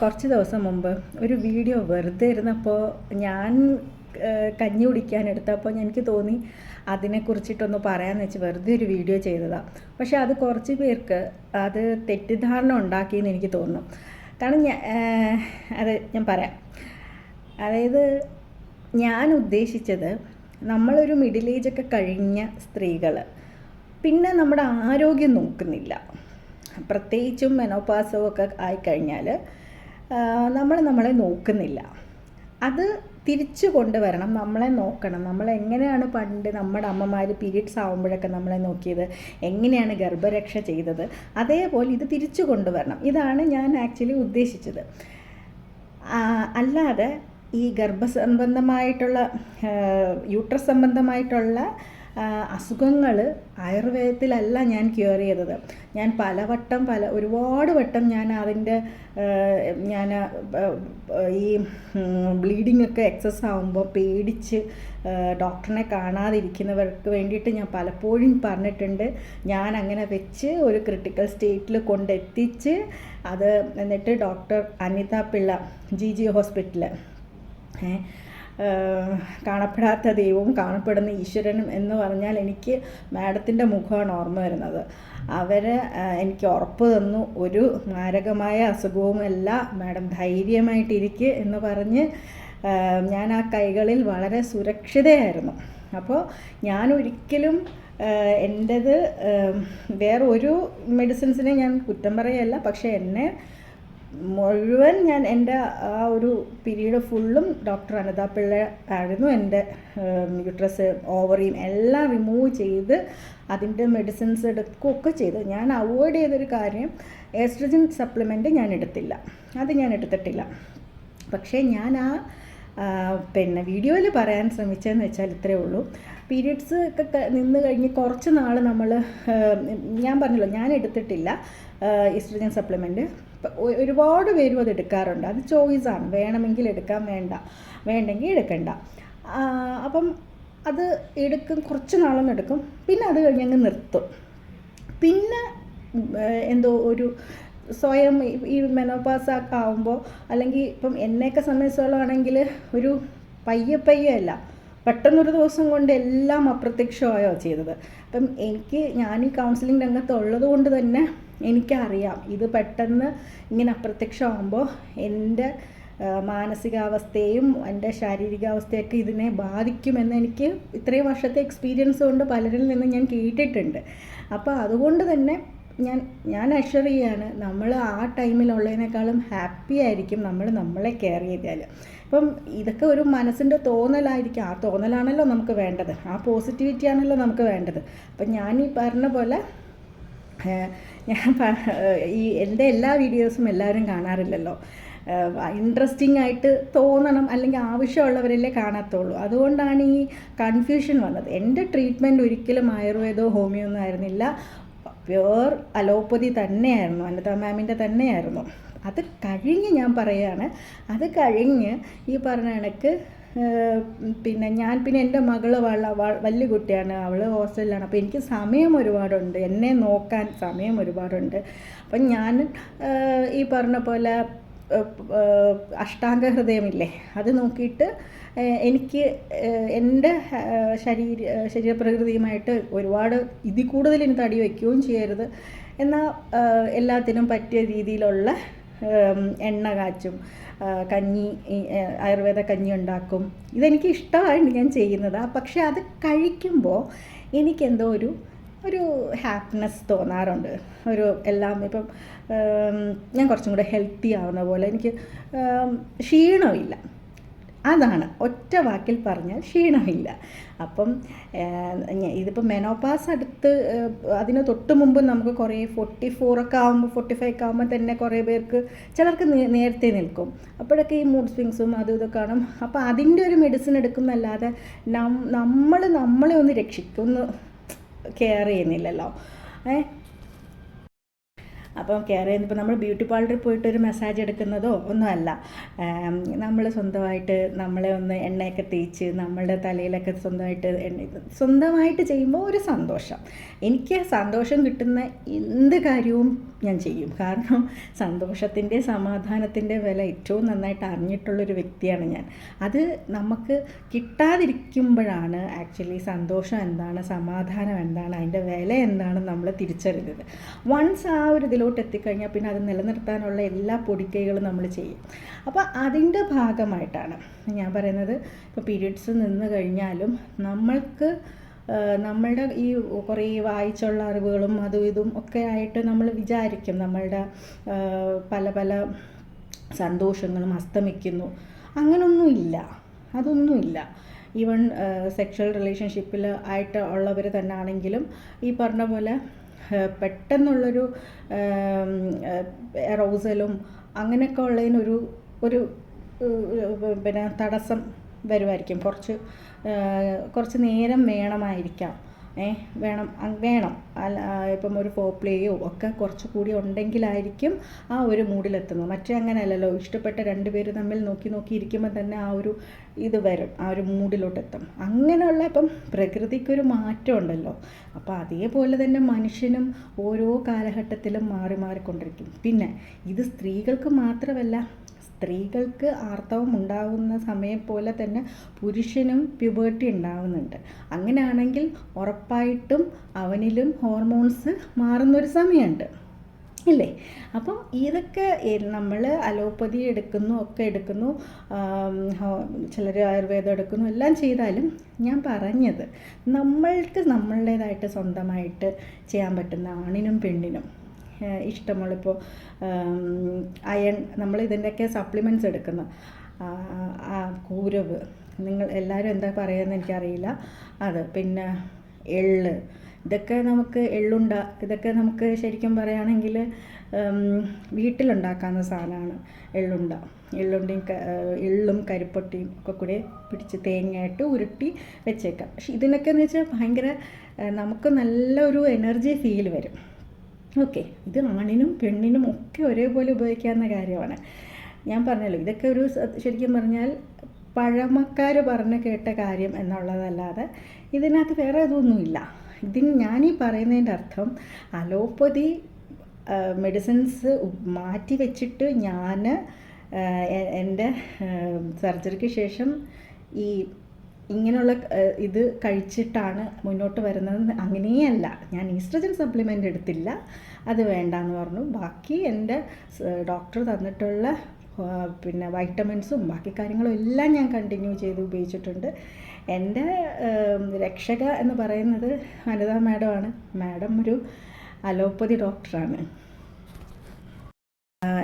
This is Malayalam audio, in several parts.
കുറച്ച് ദിവസം മുമ്പ് ഒരു വീഡിയോ വെറുതെ ഇരുന്നപ്പോൾ ഞാൻ കഞ്ഞി കുടിക്കാൻ എടുത്തപ്പോൾ എനിക്ക് തോന്നി അതിനെക്കുറിച്ചിട്ടൊന്ന് പറയാമെന്ന് വെച്ച് വെറുതെ ഒരു വീഡിയോ ചെയ്തതാണ് പക്ഷേ അത് കുറച്ച് പേർക്ക് അത് തെറ്റിദ്ധാരണ ഉണ്ടാക്കിയെന്ന് എനിക്ക് തോന്നുന്നു. കാരണം ഞാൻ അത് ഞാൻ പറയാം. അതായത് ഞാൻ ഉദ്ദേശിച്ചത് നമ്മളൊരു മിഡിൽ ഏജൊക്കെ കഴിഞ്ഞ സ്ത്രീകൾ പിന്നെ നമ്മുടെ ആരോഗ്യം നോക്കുന്നില്ല. പ്രത്യേകിച്ചും മെനോപാസവും ഒക്കെ ആയിക്കഴിഞ്ഞാൽ നമ്മൾ നമ്മളെ നോക്കുന്നില്ല. അത് തിരിച്ചു കൊണ്ടുവരണം നമ്മളെ നോക്കണം. നമ്മൾ എങ്ങനെയാണ് പണ്ട് നമ്മുടെ അമ്മമാർ പീരീഡ്സ് ആകുമ്പോഴൊക്കെ നമ്മളെ നോക്കിയത്? എങ്ങനെയാണ് ഗർഭരക്ഷ ചെയ്തത്? അതേപോലെ ഇത് തിരിച്ചു കൊണ്ടുവരണം. ഇതാണ് ഞാൻ ആക്ച്വലി ഉദ്ദേശിച്ചത്. അല്ലാതെ ഈ ഗർഭസംബന്ധമായിട്ടുള്ള യൂട്രസ് സംബന്ധമായിട്ടുള്ള അസുഖങ്ങൾ ആയുർവേദത്തിലല്ല ഞാൻ ക്യൂർ ചെയ്തത്. ഞാൻ പലവട്ടം പല ഒരുപാട് വട്ടം ഞാൻ അതിന്റെ ഞാൻ ഈ ബ്ലീഡിംഗ് ഒക്കെ എക്സസ് ആകുമ്പോൾ പേടിച്ച് ഡോക്ടറിനെ കാണാതിരിക്കുന്നവർക്ക് വേണ്ടിയിട്ട് ഞാൻ പലപ്പോഴും പറഞ്ഞിട്ടുണ്ട്. ഞാൻ അങ്ങനെ വെച്ച് ഒരു ക്രിട്ടിക്കൽ സ്റ്റേറ്റിൽ കൊണ്ടെത്തിച്ച് അത് എന്നിട്ട് doctor Anitha Pillai G G hospital കാണപ്പെടാത്ത ദൈവവും കാണപ്പെടുന്ന ഈശ്വരനും എന്ന് പറഞ്ഞാൽ എനിക്ക് മാഡത്തിന്റെ മുഖമാണ് ഓർമ്മ വരുന്നത്. അവരെ എനിക്ക് ഉറപ്പ് തന്നു. ഒരു മാരകമായ അസുഖവുമല്ല. മാഡം ധൈര്യമായിട്ടിരിക്കുക എന്ന് പറഞ്ഞ് ഞാൻ ആ കൈകളിൽ വളരെ സുരക്ഷിതയായിരുന്നു. അപ്പോൾ ഞാൻ ഒരിക്കലും എന്റേത് വേറെ ഒരു മെഡിസിൻസിനെ ഞാൻ കുറ്റം പറയല്ല പക്ഷേ എന്നെ മുഴുവൻ ഞാൻ എന്റെ ആ ഒരു പീരീഡ് ഫുള്ളും ഡോക്ടർ അനിത പിള്ള ആയിരുന്നു. എന്റെ യുട്രസ് ഓവറിയും എല്ലാം റിമൂവ് ചെയ്ത് അതിന്റെ മെഡിസിൻസ് എടുക്കുകയൊക്കെ ചെയ്തു. ഞാൻ അവോയ്ഡ് ചെയ്തൊരു കാര്യം എസ്ട്രജൻ സപ്ലിമെന്റ് ഞാൻ എടുത്തില്ല. അത് ഞാൻ എടുത്തിട്ടില്ല. പക്ഷേ ഞാൻ ആ പിന്നെ വീഡിയോയിൽ പറയാൻ ശ്രമിച്ചതെന്ന് വെച്ചാൽ ഇത്രയേ ഉള്ളൂ. പീരിയഡ്സ് ഒക്കെ നിന്ന് കഴിഞ്ഞ് കുറച്ച് നാൾ നമ്മൾ ഞാൻ പറഞ്ഞല്ലോ ഞാൻ എടുത്തിട്ടില്ല ഈസ്ട്രജൻ സപ്ലിമെന്റ് ഒരുപാട് പേരും അത് എടുക്കാറുണ്ട്. അത് ചോയ്സാണ് വേണമെങ്കിൽ എടുക്കാം വേണ്ട. വേണ്ടെങ്കിൽ എടുക്കണ്ട. അപ്പം അത് എടുക്കും കുറച്ച് നാളൊന്നും എടുക്കും. പിന്നെ അത് കഴിഞ്ഞ് അങ്ങ് നിർത്തും. പിന്നെ എന്തോ ഒരു സ്വയം ഈ- മെനോപാസ് ആവുമ്പോൾ അല്ലെങ്കിൽ ഇപ്പം എന്നെയൊക്കെ സംബന്ധിച്ചോളമാണെങ്കിൽ ഒരു പയ്യ പയ്യെ അല്ല പെട്ടെന്നൊരു ദിവസം കൊണ്ട് എല്ലാം അപ്രത്യക്ഷമായോ ചെയ്തത്. അപ്പം എനിക്ക് ഞാൻ ഈ കൗൺസിലിംഗ് രംഗത്ത് ഉള്ളത് കൊണ്ട് തന്നെ എനിക്കറിയാം ഇത് പെട്ടെന്ന് ഇങ്ങനെ അപ്രത്യക്ഷമാകുമ്പോൾ എന്റെ മാനസികാവസ്ഥയും എന്റെ ശാരീരികാവസ്ഥയൊക്കെ ഇതിനെ ബാധിക്കുമെന്ന് എനിക്ക് ഇത്രയും വർഷത്തെ എക്സ്പീരിയൻസ് കൊണ്ട് പലരിൽ നിന്ന് ഞാൻ കേട്ടിട്ടുണ്ട്. അപ്പോൾ അതുകൊണ്ട് തന്നെ ഞാൻ ഞാൻ അഷർ ചെയ്യാണ് നമ്മൾ ആ ടൈമിലുള്ളതിനേക്കാളും ഹാപ്പി ആയിരിക്കും നമ്മൾ നമ്മളെ കെയർ ചെയ്താൽ ഇപ്പം ഇതൊക്കെ ഒരു മനസ്സിന്റെ തോന്നലായിരിക്കും. ആ തോന്നലാണല്ലോ നമുക്ക് വേണ്ടത്. ആ പോസിറ്റിവിറ്റി ആണല്ലോ നമുക്ക് വേണ്ടത്. അപ്പം ഞാൻ ഈ പറഞ്ഞ പോലെ ഞാൻ ഈ എന്റെ എല്ലാ വീഡിയോസും എല്ലാവരും കാണാറില്ലല്ലോ. ഇൻട്രസ്റ്റിംഗ് ആയിട്ട് തോന്നണം അല്ലെങ്കിൽ ആവശ്യമുള്ളവരല്ലേ കാണാത്തുള്ളൂ. അതുകൊണ്ടാണ് ഈ കൺഫ്യൂഷൻ വന്നത്. എന്റെ ട്രീറ്റ്മെന്റ് ഒരിക്കലും ആയുർവേദമോ ഹോമിയോ ഒന്നും ആയിരുന്നില്ല. പ്യുവർ അലോപ്പതി തന്നെയായിരുന്നു. അനിത മാമിന്റെ തന്നെയായിരുന്നു. അത് കഴിഞ്ഞ് ഞാൻ പറയുകയാണ് അത് കഴിഞ്ഞ് ഈ പറഞ്ഞ കണക്ക് പിന്നെ ഞാൻ പിന്നെ എന്റെ മകൾ വള വലിയ കുട്ടിയാണ്. അവൾ ഹോസ്റ്റലിലാണ്. അപ്പോൾ എനിക്ക് സമയം ഒരുപാടുണ്ട്. എന്നെ നോക്കാൻ സമയം ഒരുപാടുണ്ട്. അപ്പം ഞാൻ ഈ പറഞ്ഞ പോലെ അഷ്ടാംഗ ഹൃദയമില്ലേ? അത് നോക്കിയിട്ട് എനിക്ക് എന്റെ ശരീര ശരീരപ്രകൃതിയുമായിട്ട് ഒരുപാട് ഇതിൽ കൂടുതൽ ഇനി തടി വയ്ക്കുകയും ചെയ്യരുത്. എന്നാൽ എല്ലാത്തിനും പറ്റിയ രീതിയിലുള്ള എണ്ണ കാച്ചും കഞ്ഞി ആയുർവേദ കഞ്ഞി ഉണ്ടാക്കും. ഇതെനിക്ക് ഇഷ്ടമായിട്ട് ഞാൻ ചെയ്യുന്നത്. പക്ഷെ അത് കഴിക്കുമ്പോൾ എനിക്കെന്തോ ഒരു ഒരു ഹാപ്പിനെസ് തോന്നാറുണ്ട്. ഒരു എല്ലാം ഇപ്പം ഞാൻ കുറച്ചും കൂടെ ഹെൽത്തി ആവുന്ന പോലെ എനിക്ക് ക്ഷീണമില്ല. അതാണ്. ഒറ്റ വാക്കിൽ പറഞ്ഞാൽ ക്ഷീണമില്ല. അപ്പം ഏഹ്, ഇതിപ്പോൾ മെനോപാസ് അടുത്ത് ഏഹ്, അതിന് തൊട്ട് മുമ്പ് നമുക്ക് കുറേ ഫോർട്ടി ഫോറൊക്കെ ആകുമ്പോൾ ഫോർട്ടി ഫൈവ് ഒക്കെ ആകുമ്പോൾ തന്നെ കുറേ പേർക്ക് ചിലർക്ക് നേരത്തെ നിൽക്കും. അപ്പോഴൊക്കെ ഈ മൂഡ് സ്വിങ്സും അതും ഇതൊക്കെ കാണും. അപ്പോൾ അതിന്റെ ഒരു മെഡിസിൻ എടുക്കുന്നല്ലാതെ നം നമ്മൾ നമ്മളെ ഒന്ന് രക്ഷിക്കും ഒന്ന് കെയർ ചെയ്യുന്നില്ലല്ലോ. ഏ അപ്പം കെയർ ചെയ്യുന്നത് നമ്മൾ ബ്യൂട്ടി പാർലറിൽ പോയിട്ട് ഒരു മസാജ് എടുക്കുന്നതോ ഒന്നുമല്ല. നമ്മൾ സ്വന്തമായിട്ട് നമ്മളെ ഒന്ന് എണ്ണയൊക്കെ തേച്ച് നമ്മളുടെ തലയിലൊക്കെ സ്വന്തമായിട്ട് എണ്ണ സ്വന്തമായിട്ട് ചെയ്യുമ്പോൾ ഒരു സന്തോഷം. എനിക്ക് സന്തോഷം കിട്ടുന്ന എന്ത് കാര്യവും ഞാൻ ചെയ്യും. കാരണം സന്തോഷത്തിന്റെ സമാധാനത്തിന്റെ വില ഏറ്റവും നന്നായിട്ട് അറിഞ്ഞിട്ടുള്ളൊരു വ്യക്തിയാണ് ഞാൻ. അത് നമുക്ക് കിട്ടാതിരിക്കുമ്പോഴാണ് ആക്ച്വലി സന്തോഷം എന്താണ് സമാധാനം എന്താണ് അതിന്റെ വില എന്താണ് നമ്മൾ തിരിച്ചറിയുന്നത്. വൺസ് ആ ഒരു ഇതിലോട്ട് എത്തിക്കഴിഞ്ഞാൽ പിന്നെ അത് നിലനിർത്താനുള്ള എല്ലാ പൊടിക്കൈകളും നമ്മൾ ചെയ്യും. അപ്പോൾ അതിന്റെ ഭാഗമായിട്ടാണ് ഞാൻ പറയുന്നത്. ഇപ്പോൾ പീരീഡ്സ് നിന്ന് കഴിഞ്ഞാലും നമ്മൾക്ക് നമ്മളുടെ ഈ കുറേ വായിച്ചുള്ള അറിവുകളും അതും ഇതും ഒക്കെ ആയിട്ട് നമ്മൾ വിചാരിക്കും. നമ്മളുടെ പല പല സന്തോഷങ്ങളും അസ്തമിക്കുന്നു. അങ്ങനൊന്നുമില്ല അതൊന്നുമില്ല ഈവൺ സെക്ഷൽ റിലേഷൻഷിപ്പിൽ ആയിട്ട് ഉള്ളവർ തന്നെ ആണെങ്കിലും ഈ പറഞ്ഞ പോലെ പെട്ടെന്നുള്ളൊരു റോസലും അങ്ങനെയൊക്കെ ഉള്ളതിനൊരു ഒരു പിന്നെ തടസ്സം വരുമായിരിക്കും. കുറച്ച് കുറച്ച് നേരം വേണമായിരിക്കാം. വേണം വേണം. അല്ല ഇപ്പം ഒരു ഫോ പ്ലേയോ ഒക്കെ കുറച്ച് കൂടി ഉണ്ടെങ്കിലായിരിക്കും ആ ഒരു മൂഡിലെത്തുന്നത്. മറ്റേ അങ്ങനെയല്ലല്ലോ ഇഷ്ടപ്പെട്ട രണ്ട് പേര് തമ്മിൽ നോക്കി നോക്കി ഇരിക്കുമ്പോൾ തന്നെ ആ ഒരു ഇത് വരും ആ ഒരു മൂഡിലോട്ടെത്തും. അങ്ങനെയുള്ള ഇപ്പം പ്രകൃതിക്കൊരു മാറ്റം ഉണ്ടല്ലോ അപ്പോൾ അതേപോലെ തന്നെ മനുഷ്യനും ഓരോ കാലഘട്ടത്തിലും മാറി മാറിക്കൊണ്ടിരിക്കും. പിന്നെ ഇത് സ്ത്രീകൾക്ക് മാത്രമല്ല സ്ത്രീകൾക്ക് ആർത്തവം ഉണ്ടാകുന്ന സമയം പോലെ തന്നെ പുരുഷനും പ്യുബേർട്ടി ഉണ്ടാകുന്നുണ്ട് അങ്ങനെയാണെങ്കിൽ ഉറപ്പായിട്ടും അവനിലും ഹോർമോൺസ് മാറുന്നൊരു സമയമുണ്ട്. അല്ലേ അപ്പം ഇതൊക്കെ നമ്മൾ അലോപ്പതി എടുക്കുന്നു ഒക്കെ എടുക്കുന്നു ചിലർ ആയുർവേദം എടുക്കുന്നു എല്ലാം ചെയ്താലും ഞാൻ പറഞ്ഞത് നമ്മൾക്ക് നമ്മളുടേതായിട്ട് സ്വന്തമായിട്ട് ചെയ്യാൻ പറ്റുന്ന ആണിനും പെണ്ണിനും ഇഷ്ടമുള്ളിപ്പോൾ അയൺ നമ്മൾ ഇതിന്റെയൊക്കെ സപ്ലിമെന്റ്സ് എടുക്കുന്നു. കൂരവ്. നിങ്ങൾ എല്ലാവരും എന്താ പറയുന്നത് എനിക്കറിയില്ല. അത് പിന്നെ എള്ള്. ഇതൊക്കെ നമുക്ക് എള്ളുണ്ട ഇതൊക്കെ നമുക്ക് ശരിക്കും പറയുകയാണെങ്കിൽ വീട്ടിലുണ്ടാക്കാവുന്ന സാധനമാണ് എള്ളുണ്ട. എള്ളുണ്ടയും എള്ളും കരിപ്പൊട്ടിയും ഒക്കെ കൂടി പിടിച്ച് തേങ്ങയായിട്ട് ഉരുട്ടി വെച്ചേക്കാം. പക്ഷെ ഇതിനൊക്കെ എന്ന് വെച്ചാൽ ഭയങ്കര നമുക്ക് നല്ലൊരു എനർജി ഫീൽ വരും. ഓക്കെ ഇത് ആണിനും പെണ്ണിനും ഒക്കെ ഒരേപോലെ ഉപയോഗിക്കാവുന്ന കാര്യമാണ്. ഞാൻ പറഞ്ഞല്ലോ ഇതൊക്കെ ഒരു ശരിക്കും പറഞ്ഞാൽ പഴമക്കാർ പറഞ്ഞു കേട്ട കാര്യം എന്നുള്ളതല്ലാതെ ഇതിനകത്ത് വേറെ ഇതൊന്നുമില്ല. ഇതിന് ഞാനീ പറയുന്നതിന്റെ അർത്ഥം അലോപ്പതി മെഡിസിൻസ് മാറ്റി വെച്ചിട്ട് ഞാൻ എന്റെ സർജറിക്ക് ശേഷം ഈ ഇങ്ങനെയുള്ള ഇത് കഴിച്ചിട്ടാണ് മുന്നോട്ട് വരുന്നത് അങ്ങനെയല്ല. ഞാൻ ഈസ്ട്രജൻ സപ്ലിമെന്റ് എടുത്തില്ല. അത് വേണ്ടാന്ന് പറഞ്ഞു. ബാക്കി എന്റെ ഡോക്ടർ തന്നിട്ടുള്ള പിന്നെ വൈറ്റമിൻസും ബാക്കി കാര്യങ്ങളും എല്ലാം ഞാൻ കണ്ടിന്യൂ ചെയ്ത് ഉപയോഗിച്ചിട്ടുണ്ട്. എന്റെ രക്ഷക എന്ന് പറയുന്നത് വനിതാ മാഡമാണ് മാഡം ഒരു അലോപ്പതി ഡോക്ടറാണ്.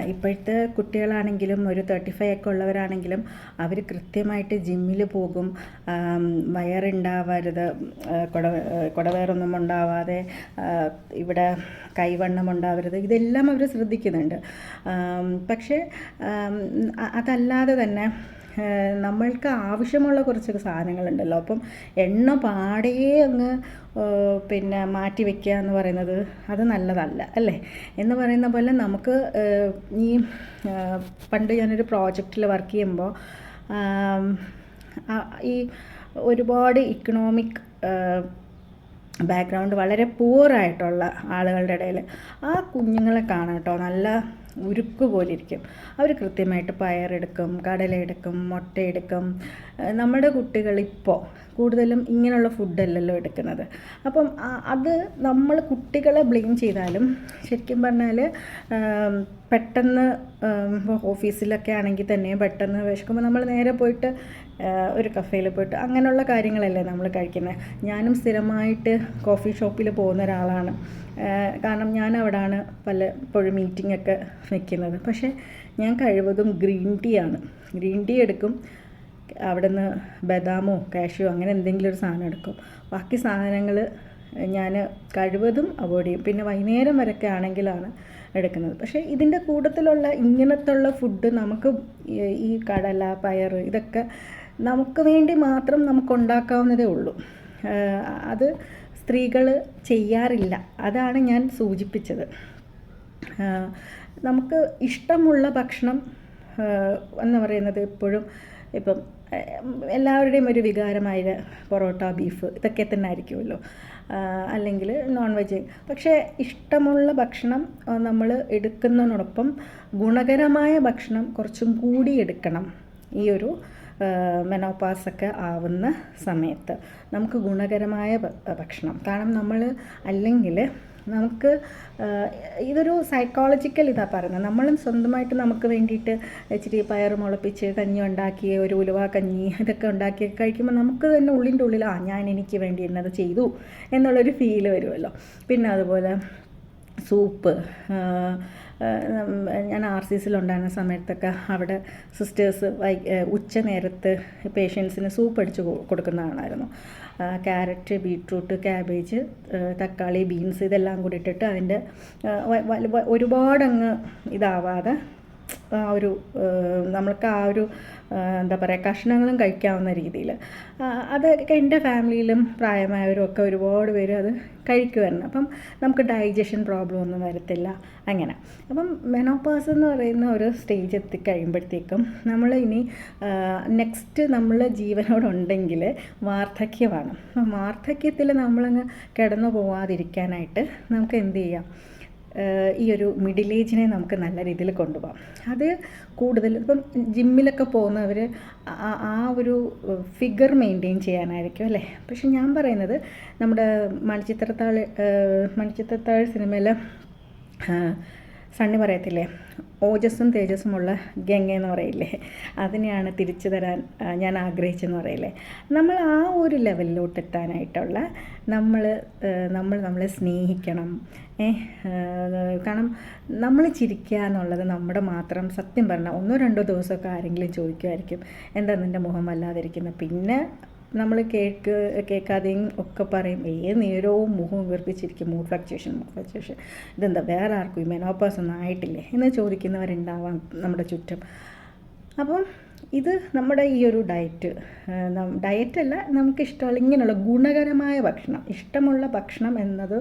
ഇപ്പോഴത്തെ കുട്ടികളാണെങ്കിലും ഒരു തേർട്ടി ഫൈവ് ഒക്കെ ഉള്ളവരാണെങ്കിലും അവർ കൃത്യമായിട്ട് ജിമ്മിൽ പോകും. വയറുണ്ടാവരുത്. കുട കുടവയറൊന്നും ഉണ്ടാവാതെ ഇവിടെ കൈവണ്ണം ഉണ്ടാവരുത്. ഇതെല്ലാം അവർ ശ്രദ്ധിക്കുന്നുണ്ട്. പക്ഷേ അതല്ലാതെ തന്നെ നമ്മൾക്ക് ആവശ്യമുള്ള കുറച്ച് സാധനങ്ങളുണ്ടല്ലോ. അപ്പം എണ്ണ പാടേ അങ്ങ് പിന്നെ മാറ്റി വയ്ക്കുക എന്ന് പറയുന്നത് അത് നല്ലതല്ല അല്ലേ? എന്ന് പറയുന്ന പോലെ നമുക്ക് ഈ പണ്ട് ഞാനൊരു പ്രോജക്റ്റിൽ വർക്ക് ചെയ്യുമ്പോൾ ഈ ഒരുപാട് ഇക്കണോമിക് ബാക്ക്ഗ്രൗണ്ട് വളരെ പൂറായിട്ടുള്ള ആളുകളുടെ ഇടയിൽ ആ കുഞ്ഞുങ്ങളെ കാണാം കേട്ടോ. നല്ല ഉരുക്ക് പോലെ ഇരിക്കും അവർ കൃത്യമായിട്ട് പയറെടുക്കും കടലെടുക്കും മുട്ടയെടുക്കും. നമ്മുടെ കുട്ടികൾ ഇപ്പോൾ കൂടുതലും ഇങ്ങനെയുള്ള ഫുഡല്ലല്ലോ എടുക്കുന്നത്. അപ്പം അത് നമ്മൾ കുട്ടികളെ ബ്ലെയിം ചെയ്താലും ശരിക്കും പറഞ്ഞാൽ പെട്ടെന്ന് ഓഫീസിലൊക്കെ ആണെങ്കിൽ തന്നെ പെട്ടെന്ന് വിശക്കുമ്പോൾ നമ്മൾ നേരെ പോയിട്ട് ഒരു കഫേയിൽ പോയിട്ട് അങ്ങനെയുള്ള കാര്യങ്ങളല്ലേ നമ്മൾ കഴിക്കുന്നത് ഞാനും സ്ഥിരമായിട്ട് കോഫി ഷോപ്പിൽ പോകുന്ന ഒരാളാണ്. കാരണം ഞാൻ അവിടെയാണ് പലപ്പോഴും മീറ്റിംഗ് ഒക്കെ വെക്കുന്നത്. പക്ഷേ ഞാൻ കഴിവതും ഗ്രീൻ ടീ ആണ്. ഗ്രീൻ ടീ എടുക്കും അവിടെ നിന്ന് ബദാമോ കാഷ്യോ അങ്ങനെ എന്തെങ്കിലും ഒരു സാധനം എടുക്കും. ബാക്കി സാധനങ്ങൾ ഞാൻ കഴിവതും അവോയ്ഡ് ചെയ്യും. പിന്നെ വൈകുന്നേരം വരെയൊക്കെ ആണെങ്കിലാണ് എടുക്കുന്നത്. പക്ഷേ ഇതിന്റെ കൂട്ടത്തിലുള്ള ഇങ്ങനത്തുള്ള ഫുഡ് നമുക്ക് ഈ കടല പയർ ഇതൊക്കെ നമുക്ക് വേണ്ടി മാത്രം നമുക്ക് ഉണ്ടാക്കാവുന്നതേ ഉള്ളൂ. അത് സ്ത്രീകൾ ചെയ്യാറില്ല. അതാണ് ഞാൻ സൂചിപ്പിച്ചത്. നമുക്ക് ഇഷ്ടമുള്ള ഭക്ഷണം എന്ന് പറയുന്നത് എപ്പോഴും ഇപ്പം എല്ലാവരുടെയും ഒരു വികാരമായ പൊറോട്ട ബീഫ് ഇതൊക്കെ തന്നെ ആയിരിക്കുമല്ലോ. അല്ലെങ്കിൽ നോൺ വെജ് പക്ഷേ ഇഷ്ടമുള്ള ഭക്ഷണം നമ്മൾ എടുക്കുന്നതിനോടൊപ്പം ഗുണകരമായ ഭക്ഷണം കുറച്ചും കൂടി എടുക്കണം. ഈ ഒരു മെനോപാസൊക്കെ ആവുന്ന സമയത്ത് നമുക്ക് ഗുണകരമായ ഭക്ഷണം. കാരണം നമ്മൾ അല്ലെങ്കിൽ നമുക്ക് ഇതൊരു സൈക്കോളജിക്കൽ ഇതാ പറയുന്നത്. നമ്മളും സ്വന്തമായിട്ട് നമുക്ക് വേണ്ടിയിട്ട് ഇച്ചിരി പയർ മുളപ്പിച്ച് കഞ്ഞി ഉണ്ടാക്കി ഒരു ഉലുവ കഞ്ഞി ഇതൊക്കെ ഉണ്ടാക്കി കഴിക്കുമ്പോൾ നമുക്ക് തന്നെ ഉള്ളിന്റെ ഉള്ളിൽ ആ ഞാൻ എനിക്ക് വേണ്ടി എന്നത് ചെയ്തു എന്നുള്ളൊരു ഫീൽ വരുമല്ലോ. പിന്നെ അതുപോലെ സൂപ്പ് ഞാൻ ആർ സി സിയിലുണ്ടായിരുന്ന സമയത്തൊക്കെ അവിടെ സിസ്റ്റേഴ്സ് വൈ ഉച്ച നേരത്ത് പേഷ്യൻസിന് സൂപ്പ് അടിച്ച് കൊ- കൊടുക്കുന്ന കാണായിരുന്നു. ക്യാരറ്റ് ബീട്രൂട്ട് ക്യാബേജ് തക്കാളി ബീൻസ് ഇതെല്ലാം കൂടി ഇട്ടിട്ട് അതിന്റെ ഒരുപാടങ്ങ് ഇതാവാതെ ആ ഒരു നമ്മൾക്ക് ആ ഒരു എന്താ പറയുക കഷ്ണങ്ങളും കഴിക്കാവുന്ന രീതിയിൽ. അതൊക്കെ എന്റെ ഫാമിലിയിലും പ്രായമായവരും ഒക്കെ ഒരുപാട് പേര് അത് കഴിക്കുമായിരുന്നു അപ്പം നമുക്ക് ഡൈജഷൻ പ്രോബ്ലം ഒന്നും വരത്തില്ല. അങ്ങനെ. അപ്പം മെനോപേഴ്സ് എന്ന് പറയുന്ന ഒരു സ്റ്റേജ് എത്തിക്കഴിയുമ്പോഴത്തേക്കും നമ്മൾ ഇനി നെക്സ്റ്റ് നമ്മൾ ജീവനോടുണ്ടെങ്കിൽ വാർദ്ധക്യമാണ്. വാർദ്ധക്യത്തിൽ നമ്മളങ്ങ് കിടന്നു പോവാതിരിക്കാനായിട്ട് നമുക്ക് എന്ത് ചെയ്യാം? ഈ ഒരു മിഡിൽ ഏജിനെ നമുക്ക് നല്ല രീതിയിൽ കൊണ്ടുപോകാം. അത് കൂടുതൽ ഇപ്പം ജിമ്മിലൊക്കെ പോകുന്നവർ ആ- ഒരു ഫിഗർ മെയിന്റെയിൻ ചെയ്യാനായിരിക്കും അല്ലേ? പക്ഷെ ഞാൻ പറയുന്നത് നമ്മുടെ മണിച്ചിത്രത്താഴ് മണിച്ചിത്രത്താഴ് സിനിമയിൽ സണ്ണി പറയത്തില്ലേ ഓജസ്സും തേജസ്സുമുള്ള ഗംഗ എന്ന് പറയില്ലേ അതിനെയാണ് തിരിച്ചു തരാൻ ഞാൻ ആഗ്രഹിച്ചെന്ന് പറയില്ലേ. നമ്മൾ ആ ഒരു ലെവലിലോട്ട് എത്താനായിട്ടുള്ള നമ്മൾ നമ്മൾ നമ്മളെ സ്നേഹിക്കണം. കാരണം നമ്മൾ ചിരിക്കുക എന്നുള്ളത് നമ്മുടെ മാത്രം സത്യം പറഞ്ഞാൽ ഒന്നോ രണ്ടോ ദിവസമൊക്കെ ആരെങ്കിലും ചോദിക്കുമായിരിക്കും എന്താ നിന്റെ മുഖം വല്ലാതിരിക്കുന്നത് പിന്നെ നമ്മൾ കേക്ക് കേൾക്കാതെയും ഒക്കെ പറയും ഏത് നേരവും മുഖം വീർപ്പിച്ചിരിക്കും മൂഡ് ഫ്ലക്ച്വേഷൻ മൂഡ് ഫ്ലക്ച്വേഷൻ ഇതെന്താ വേറെ ആർക്കും ഈ മെനോപ്പാസ് ഒന്നും ആയിട്ടില്ലേ എന്ന് ചോദിക്കുന്നവരുണ്ടാവാം നമ്മുടെ ചുറ്റും. അപ്പം ഇത് നമ്മുടെ ഈ ഒരു ഡയറ്റ് ഡയറ്റല്ല നമുക്ക് ഇഷ്ടമുള്ള ഇങ്ങനെയുള്ള ഗുണകരമായ ഭക്ഷണം ഇഷ്ടമുള്ള ഭക്ഷണം എന്നത്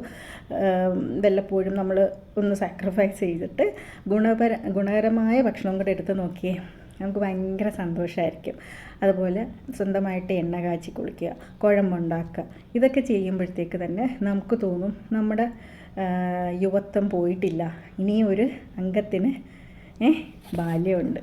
വല്ലപ്പോഴും നമ്മൾ ഒന്ന് സാക്രിഫൈസ് ചെയ്തിട്ട് ഗുണപര ഗുണകരമായ ഭക്ഷണം കൂടെ എടുത്ത് നോക്കിയേ. നമുക്ക് ഭയങ്കര സന്തോഷമായിരിക്കും അതുപോലെ സ്വന്തമായിട്ട് എണ്ണ കാച്ചി കുളിക്കുക കുഴമ്പുണ്ടാക്കുക ഇതൊക്കെ ചെയ്യുമ്പോഴത്തേക്ക് തന്നെ നമുക്ക് തോന്നും നമ്മുടെ യുവത്വം പോയിട്ടില്ല. ഇനിയും ഒരു അംഗത്തിന് ബാല്യമുണ്ട്.